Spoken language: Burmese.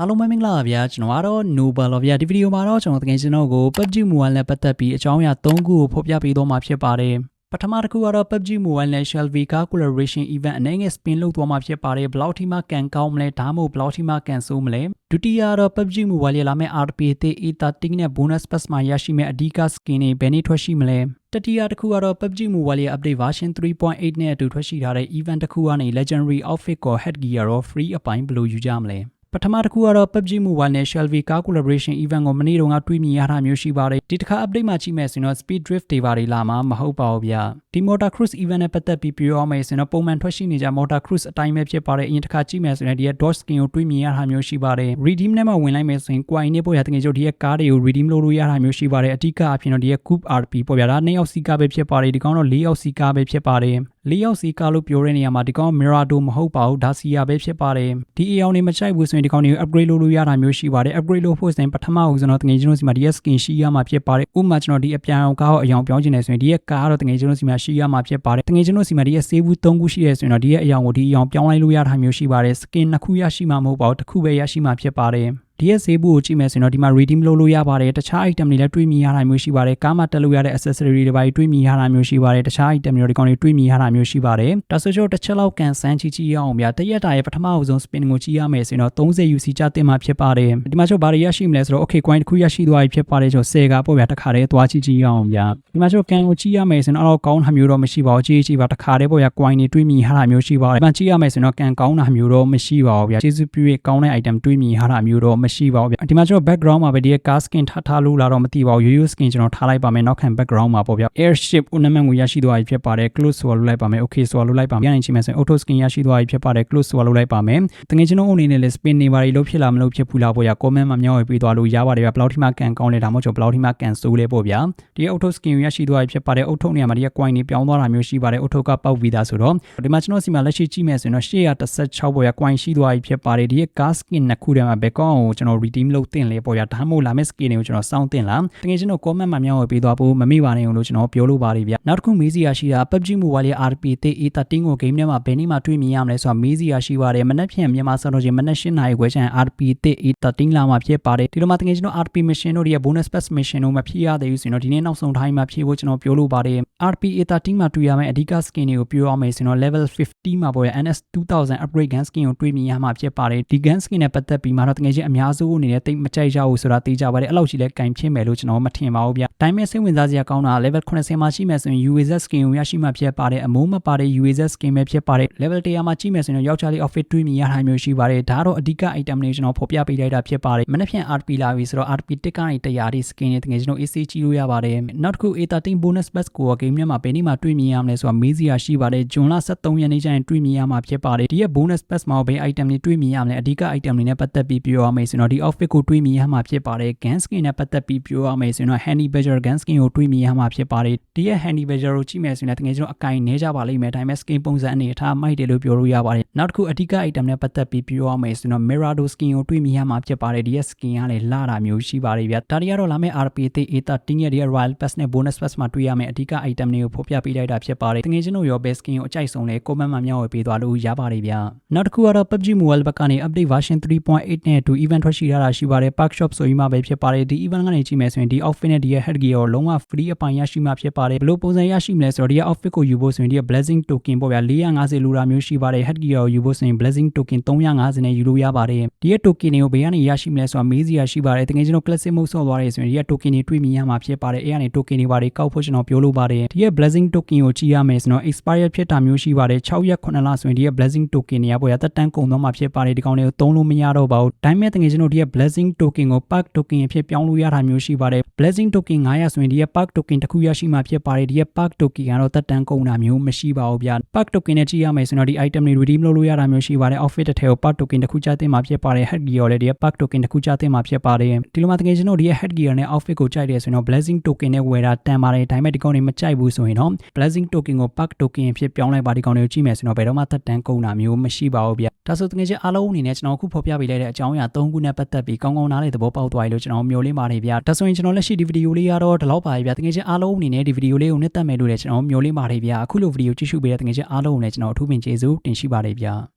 အားလုံးပဲမင်္ဂလာပါဗျာကျွန်တော်ကတော့ Nobel ပါဗျာဒီဗီဒီယိုမှာတော့ကျွန်တော်တကယ်ကျွန်တော်ကို PUBG Mobile နဲ့ပတ်သက်ပြီးအကြောင်းအရာ၃ခုကိုဖော်ပြပေးသွားမှာဖြစ်ပါတယ်ပထမတစ်ခုကတော့ PUBG Mobile နဲ့ Shell Vika Collaboration Event အနေနဲ့ spin လုပ်သွားမှာဖြစ်ပါတယ်ဘယ်လောက်ထိမှကန်ကောင်းမလဲဒါမှမဟုတ်ဘယ်လောက်ထိမှကန်ဆိုးမလဲဒုတိယကတော့ PUBG Mobile ရဲ့လာမယ့် RP သေး E13 နဲ့ bonus pass မှာရရှိမယ့်အဓိက skin တွေဘယ်နေ့ထွက်ရှိမလဲတတိယတစ်ခုကတော့ PUBG Mobile ရဲ့ update version 3.8နဲ့အတူထွက်ရှိထားတဲ့ event တစ်ခုကနေ legendary outfit ကို headgear ရော free အပိုင်းဘယ်လိုယူကြမလဲ ပထမတစ်ခုကတော့ PUBG Mobile နဲ့ Shelby Car Collaboration Event ကိုမနေ့တုန်းကတွေးမြင်ရတာမျိုးရှိပါတယ်ဒီတစ်ခါ update မှာကြည့်မယ်ဆိုရင်တော့ Speed Drift တွေပါတွေလာမှာမဟုတ်ပါဘူးဗျ ဒီ Motor Cruise Event နဲ့ပတ်သက်ပြီးပြောရမယ်ဆိုရင်တော့ပုံမှန်ထွက်ရှိနေကြ Motor Cruise အတိုင်းပဲဖြစ်ပါတယ်အရင်တစ်ခါကြည့်မယ်ဆိုရင်ဒီရဲ့ Dodge Skin ကိုတွေးမြင်ရတာမျိုးရှိပါတယ် Redeem နဲ့မှဝင်လိုက်မယ်ဆိုရင် Coin နဲ့ပေါ်ရတဲ့ငယ်ကျုပ်ဒီရဲ့ကားတွေကို Redeem လုပ်လို့ရတာမျိုးရှိပါတယ်အဓိကအဖြစ်တော့ဒီရဲ့ Coupe RP ပေါ်ပြတာ2ယောက်စီကားပဲဖြစ်ပါတယ်ဒီကောင်တော့4ယောက်စီကားပဲဖြစ်ပါတယ်၄ယောက်စီကားလို့ပြောတဲ့နေရာမှာဒီကောင် Mirado မဟုတ်ပါဘူးဒါစီယာပဲဖြစ်ပါတယ်ဒီအယောင်နေမချိုက်ဘူးဆိုရင်ဒီကောင်တွေကို upgrade လုပ်လို့ရတာမျိုးရှိပါတယ် upgrade လုပ်ဖို့ဆိုရင်ပထမဦးဆုံးတော့တကယ်ကျွန်တော်စီမှာဒီရဲ့ skin ရှိရမှာဖြစ်ပါတယ်ဥပမာကျွန်တော်ဒီအပြန်အောင်ကားကိုအယောင်ပြောင်းချင်တယ်ဆိုရင်ဒီရဲ့ကားတော့တကယ်ကျွန်တော်စီမှာရှိရမှာဖြစ်ပါတယ်တကယ်ကျွန်တော်စီမှာဒီရဲ့ save ဘူး3ခုရှိတယ်ဆိုရင်တော့ဒီရဲ့အယောင်ကိုဒီအယောင်ပြောင်းလိုက်လို့ရတာမျိုးရှိပါတယ် skin နှစ်ခုရရှိမှာမဟုတ်ပါဘူးတစ်ခုပဲရရှိမှာဖြစ်ပါတယ် ဒီရဲ့ဈေးဘူးကိုကြည့်မယ်ဆိုရင်တော့ဒီမှာ redeem လုပ်လို့ရပါတယ်တခြား item တွေလည်းတွေးမိရတာမျိုးရှိပါတယ်ကားမှာတက်လို့ရတဲ့ accessory တွေပါတွေးမိရတာမျိုးရှိပါတယ်တခြား item တွေဒီကောင်တွေတွေးမိရတာမျိုးရှိပါတယ်ဒါဆိုကျွန်တော်တစ်ချက်လောက်ကန်ဆန်းချီချီရအောင်ဗျာတရက်တာရဲ့ပထမအဆုံး spin ကိုကြည့်ရမယ်ဆိုရင်တော့30 UC ကျတင်မှာဖြစ်ပါတယ်ဒီမှာကျွန်တော်ဘာတွေရရှိမလဲဆိုတော့ okay coin တစ်ခုရရှိသွားပြီဖြစ်ပါတယ်ကျွန်တော်10ကပေါ့ဗျာတစ်ခါတည်းသွားချီချီရအောင်ဗျာဒီမှာကျွန်တော်ကန်ကိုကြည့်ရမယ်ဆိုရင်တော့ကောင်းတာမျိုးတော့မရှိပါဘူးကြည့်ကြည့်ပါတစ်ခါတည်းပေါ့ဗျာ coin တွေတွေးမိရတာမျိုးရှိပါတယ်ဒီမှာကြည့်ရမယ်ဆိုရင်တော့ကန်ကောင်းတာမျိုးတော့မရှိပါဘူးဗျာကျေးဇူးပြုရကောင်းတဲ့ item တွေးမိရတာမျိုးတော့မရှိပါဘူးဗျာဒီမှာကျွန်တော် background မှာပဲဒီရဲ့ car skin ထားထားလို့လာတော့မသိပါဘူးရိုးရိုး skin ကျွန်တော်ထားလိုက်ပါမယ်နောက်ခံ background မှာပေါ့ဗျ airship ornament ကိုရရှိသွားပြီဖြစ်ပါတယ် close ဆိုလုပ်လိုက်ပါမယ် okay ဆိုလုပ်လိုက်ပါမယ်ရရင်ချိန်မယ်ဆိုရင် auto skin ရရှိသွားပြီဖြစ်ပါတယ် close ဆိုလုပ်လိုက်ပါမယ်တကယ်ကျွန်တော်အနေနဲ့လည်း spin နေပါလိလို့ဖြစ်လာမလို့ဖြစ်ဖူးလာပေါ့ဗျ comment မှာမျှဝေပေးသွားလို့ရပါတယ်ဗျဘယ်လောက်ထိမှကန်ကောင်းလဲဒါမှမဟုတ်ဘယ်လောက်ထိမှကန်ဆိုးလဲပေါ့ဗျဒီရဲ့ auto skin ကိုရရှိသွားပြီဖြစ်ပါတယ်အုတ်ထုပ်နေရာမှာဒီရဲ့ coin တွေပြောင်းသွားတာမျိုးရှိပါတယ်အုတ်ထုပ်ကပေါက်ပြီးသားဆိုတော့ဒီမှာကျွန်တော်စီမှာလက်ရှိကြည့်မယ်ဆိုရင်တော့816ပေါ့ဗျ coin ရှိသွားပြီဖြစ်ပါတယ်ဒီရဲ့ car skin နှစ်ခုထဲမှာဘယ်ကောင်ကိုကျွန်တော် redeem လုပ်တင်လဲပေါ့ဗျဒါမှမဟုတ်လာမယ့် skin တွေကိုကျွန်တော်စောင့်တင်လားတကယ်ကျွန်တော် comment မှာမျှဝေပေးသွားဖို့မမေ့ပါနဲ့လို့ကျွန်တော်ပြောလို့ပါတယ်ဗျနောက်တစ်ခုမေးစီရရှိတာ PUBG Mobile ရဲ့ RP တေး A13 ကို game ထဲမှာဘယ်နေ့မှတွေ့မြင်ရမလဲဆိုတာမေးစီရရှိပါတယ်မနက်ဖြန်မြန်မာစံတော်ချိန်မနက်၈နာရီခွဲချင် RP တေး A13 လာမှာဖြစ်ပါတယ်ဒီလိုမှတကယ်ကျွန်တော် RP mission တို့ရဲ့ bonus pass mission တို့မဖြည့်ရသေးဘူးဆိုရင်တော့ဒီနေ့နောက်ဆုံးတိုင်းမှာဖြည့်ဖို့ကျွန်တော်ပြောလို့ပါတယ် RP A13 မှာတွေ့ရမယ့်အဓိက skin တွေကိုပြောရမယ်ဆိုတော့ level 50မှာပေါ်ရ NS 2000 upgrade gun skin ကိုတွေ့မြင်ရမှာဖြစ်ပါတယ်ဒီ gun skin နဲ့ပတ်သက်ပြီးမှတော့တကယ်ချင်းအများစုအနေနဲ့တိတ်မကြိုက်ကြဘူးဆိုတာသိကြပါတယ်အဲ့လောက်ရှိလဲကင်ဖြစ်မယ်လို့ကျွန်တော်မထင်ပါဘူးဗျ။ဒါပေမဲ့စိတ်ဝင်စားစရာကောင်းတာ level 80မှာရှိမယ်ဆိုရင် UAZ skin ကိုရရှိမှဖြစ်ပါတယ်အမိုးမပါတဲ့ UAZ skin ပဲဖြစ်ပါတယ် level 100မှာကြည့်မယ်ဆိုရင်ယောက်ျားလေး outfit တွေးမြင်ရတာမျိုးရှိပါတယ်ဒါတော့အဓိက item တွေကျွန်တော်ဖော်ပြပေးလိုက်တာဖြစ်ပါတယ်မနေ့ဖြန် RP လာပြီဆိုတော့ RP တစ်ကနေ100ဒီ skin တွေတကယ်ကျွန်တော် AC ကြည့်လို့ရပါတယ်နောက်တစ်ခု A13 bonus pass ကို game ထဲမှာဘယ်နေ့မှတွေးမြင်ရမလဲဆိုတာမေးစရာရှိပါတယ်ဂျွန်လ23ရက်နေ့ကျရင်တွေးမြင်ရမှာဖြစ်ပါတယ်ဒီရဲ့ bonus pass မှာဘယ် item တွေတွေးမြင်ရမလဲအဓိက item တွေနဲ့ပတ်သက်ပြီးပြောရမယ်ဆိုတော့ဒီ outfit ကိုတွေးမြင်ရမှာဖြစ်ပါတယ် gun skin နဲ့ပတ်သက်ပြီးပြောရမယ်ဆိုရင်တော့ handy badger gun skin ကိုတွေးမြင်ရမှာဖြစ်ပါတယ်ဒီရဲ့ handy badger ကိုကြည့်မယ်ဆိုရင်တကယ်ကျွန်တော်အကင်နေကြပါလိမ့်မယ်ဒါပေမဲ့ skin ပုံစံအနေအထားမိုက်တယ်လို့ပြောလို့ရပါတယ်နောက်တစ်ခုအဓိက item နဲ့ပတ်သက်ပြီးပြောရမယ်ဆိုတော့ mirado skin ကိုတွေးမြင်ရမှာဖြစ်ပါတယ်ဒီရဲ့ skin ကလည်းလာတာမျိုးရှိပါတယ်ဗျဒါတွေကတော့လာမယ့် RP သေး A13 ရဲ့ဒီရဲ့ royal pass နဲ့ bonus pass မှာတွေ့ရမယ့်အဓိက item တွေကိုဖော်ပြပေးလိုက်တာဖြစ်ပါတယ်တကယ်ကျွန်တော်ရော best skin ကိုအကြိုက်ဆုံးလဲ comment မှာမျှဝေပေးသွားလို့ရပါတယ်ဗျနောက်တစ်ခုကတော့ PUBG Mobile ဘက်ကနေ update version 3.8နဲ့အတူ event ထွက်ရှိထားတာရှိပါတယ် park shop ဆိုပြီးမှပဲဖြစ်ပါတယ်ဒီ event ကနေကြည့်မယ်ဆိုရင်ဒီ outfit နဲ့ဒီရဲ့ head gear ကိုလုံးဝ free အပိုင်ရရှိမှာဖြစ်ပါတယ်ဘယ်လိုပုံစံရရှိမလဲဆိုတော့ဒီရဲ့ outfit ကိုယူဖို့ဆိုရင်ဒီရဲ့ blessing token ပေါ့ဗျာ450လူတာမျိုးရှိပါတယ် head gear ကိုယူဖို့ဆိုရင် blessing token 350နဲ့ယူလို့ရပါတယ်ဒီရဲ့ token တွေကိုဘယ်ကနေရရှိမလဲဆိုတာမေးစီရရှိပါတယ်တကယ်ကျွန်တော် classic mode ဆော့သွားတယ်ဆိုရင်ဒီရဲ့ token တွေတွေ့မြင်ရမှာဖြစ်ပါတယ်အဲ့ကနေ token တွေပါတယ်ကောက်ဖို့ကျွန်တော်ပြောလို့ပါတယ်ဒီရဲ့ blessing token ကိုကြည့်ရမယ်ဆိုတော့ expire ဖြစ်တာမျိုးရှိပါတယ်6ရက်9လဆိုရင်ဒီရဲ့ blessing token တွေကပေါ့ဗျာတက်တန်းကုန်သွားမှာဖြစ်ပါတယ်ဒီကောင်တွေကိုသုံးလို့မရတော့ပါဘူးဒါပေမဲ့တကယ်ကျွန်တော်ဒီရဲ့ blessing token ကို park token အဖြစ်ပြောင်းလို့ရတာမျိုးရှိပါတယ် blessing token 900ဆိုရင်ဒီရဲ့ park token တစ်ခုရရှိမှာဖြစ်ပါတယ်ဒီရဲ့ park token ကတော့တက်တန်းကုန်တာမျိုးမရှိပါဘူးဗျာ park token နဲ့ကြည့်ရမယ်ဆိုတော့ဒီ item တွေ redeem လုပ်လို့ရတာမျိုးရှိပါတယ် outfit တစ်ထည်ကို park token တစ်ခုကြားတင်မှာဖြစ်ပါတယ် head gear လည်းဒီရဲ့ park token တစ်ခုကြားတင်မှာဖြစ်ပါတယ်ဒီလိုမှတကယ်ကျွန်တော်ဒီရဲ့ head gear နဲ့ outfit ကိုကြိုက်တယ်ဆိုရင်တော့ blessing token နဲ့ဝယ်တာတန်ပါတယ်ဒါပေမဲ့ဒီကောင်တွေမကြိုက်ဘူးဆိုရင်တော့ blessing token ကို park token အဖြစ်ပြောင်းလိုက်ပါဒီကောင်တွေကိုကြည့်မယ်ဆိုတော့ဘယ်တော့မှတက်တန်းကုန်တာမျိုးမရှိပါဘူးဗျ ဒါဆိုတကယ်ချင်းအားလုံးအနေနဲ့ကျွန်တော်အခုဖော်ပြပေးလိုက်တဲ့အကြောင်းအရာ၃ခုနဲ့ပတ်သက်ပြီးကောင်းကောင်းနားလည်သဘောပေါက်သွားပြီလို့ကျွန်တော်မျှော်လင့်ပါတယ်ဗျဒါဆိုရင်ကျွန်တော်လက်ရှိဒီဗီဒီယိုလေးကတော့ဒီလောက်ပါပဲဗျတကယ်ချင်းအားလုံးအနေနဲ့ဒီဗီဒီယိုလေးကိုနှစ်သက်မယ်လို့လည်းကျွန်တော်မျှော်လင့်ပါတယ်ဗျအခုလိုဗီဒီယိုကြည့်ရှုပေးတဲ့တကယ်ချင်းအားလုံးကိုလည်းကျွန်တော်အထူးပင်ကျေးဇူးတင်ရှိပါတယ်ဗျ